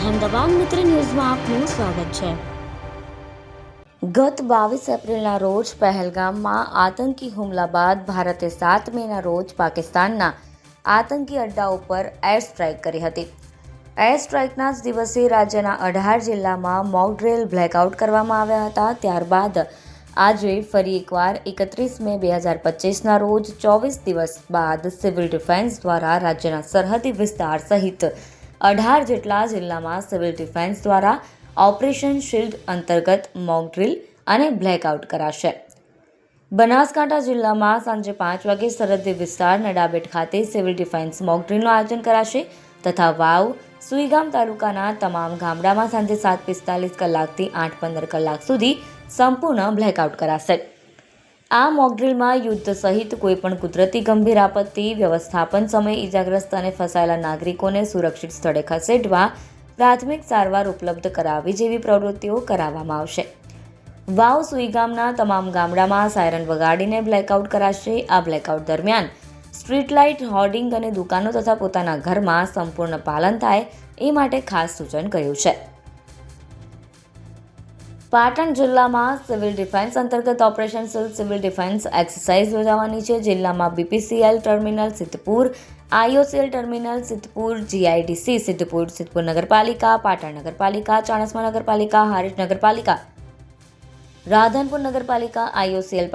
અહેમદાબાદ મિત્ર ન્યૂઝમાં આપનું સ્વાગત છે. ગત બાવીસ એપ્રિલના રોજ પહેલગામમાં આતંકી હુમલા બાદ ભારતે સાત મેના રોજ પાકિસ્તાનના આતંકી અડ્ડા ઉપર એર સ્ટ્રાઇક કરી હતી. એર સ્ટ્રાઇકના જ દિવસે રાજ્યના અઢાર જિલ્લામાં મોકડ્રેલ બ્લેકઆઉટ કરવામાં આવ્યા હતા. ત્યારબાદ આજે ફરી એકવાર એકત્રીસ મે બે હજાર પચીસના રોજ ચોવીસ દિવસ બાદ સિવિલ ડિફેન્સ દ્વારા રાજ્યના સરહદી વિસ્તાર સહિત અઢાર જેટલા જિલ્લામાં સિવિલ ડિફેન્સ દ્વારા ઓપરેશન શિલ્ડ અંતર્ગત મોકડ્રીલ અને બ્લેકઆઉટ કરાશે. બનાસકાંઠા જિલ્લામાં સાંજે પાંચ વાગે સરહદી વિસ્તાર નડાબેટ ખાતે સિવિલ ડિફેન્સ મોકડ્રીલનું આયોજન કરાશે તથા વાવ, સુઈગામ તાલુકાના તમામ ગામડામાં સાંજે સાત પિસ્તાલીસ કલાકથી આઠ પંદર કલાક સુધી સંપૂર્ણ બ્લેકઆઉટ કરાશે. આ મોકડ્રીલમાં યુદ્ધ સહિત કોઈપણ કુદરતી ગંભીર આપત્તિ, વ્યવસ્થાપન સમયે ઇજાગ્રસ્ત અને ફસાયેલા નાગરિકોને સુરક્ષિત સ્થળે ખસેડવા પ્રાથમિક સારવાર ઉપલબ્ધ કરાવવી જેવી પ્રવૃત્તિઓ કરાવવામાં આવશે. વાવ સુઈગામના તમામ ગામડામાં સાયરન વગાડીને બ્લેકઆઉટ કરાશે. આ બ્લેકઆઉટ દરમિયાન સ્ટ્રીટ લાઇટ હોર્ડિંગ અને દુકાનો તથા પોતાના ઘરમાં સંપૂર્ણ પાલન થાય એ માટે ખાસ સૂચન કર્યું છે. પાટણ જિલ્લામાં સિવિલ ડિફેન્સ અંતર્ગત ઓપરેશન સિવિલ ડિફેન્સ એક્સરસાઇઝ યોજાવાની છે. જિલ્લામાં BPCL terminal Siddhpur, IOCL terminal Siddhpur, GIDC Siddhpur Siddhpur નગરપાલિકા, પાટણ નગરપાલિકા, ચાણસ્મા નગરપાલિકા હારીજ નગરપાલિકા, રાધનપુર નગરપાલિકા, IOCL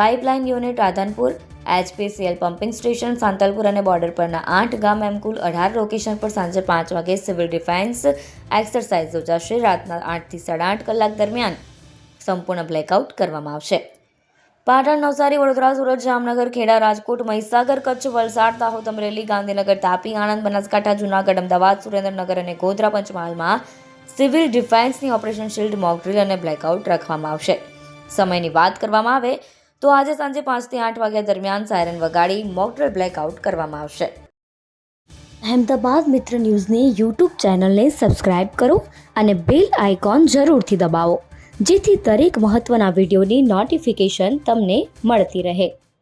pipeline unit Radhanpur HPCL pumping station, Santalpur અને બોર્ડર પરના આઠ ગામ એમ કુલ અઢાર લોકેશન પર સાંજે પાંચ વાગે સિવિલ ડિફેન્સ એક્સરસાઇઝ યોજાશે. રાતના આઠથી સાડા આઠ કલાક દરમિયાન સંપૂર્ણ બ્લેકઆઉટ કરવામાં આવશે. પાટણ, નવસારી, વડોદરા, સુરત, જામનગર, ખેડા, રાજકોટ, મહીસાગર, કચ્છ, વલસાડ, દાહોદ, અમરેલી, ગાંધીનગર, તાપી, આણંદ, બનાસકાંઠા, જૂનાગઢ, અમદાવાદ, સુરેન્દ્રનગર અને ગોધરા પંચમહાલમાં સિવિલ ડિફેન્સની ઓપરેશન શિલ્ડ મોકડ્રીલ અને બ્લેકઆઉટ રાખવામાં આવશે. સમયની વાત કરવામાં આવે તો આજે સાંજે પાંચથી આઠ વાગ્યા દરમિયાન સાયરન વગાડી મોકડ્રીલ બ્લેકઆઉટ કરવામાં આવશે. અહેમદાબાદ મિત્ર ન્યૂઝની યુટ્યુબ ચેનલને સબસ્ક્રાઇબ કરો અને બેલ આઇકોન જરૂરથી દબાવો, જેથી દરેક મહત્ત્વના વિડીયોની નોટિફિકેશન તમને મળતી રહે.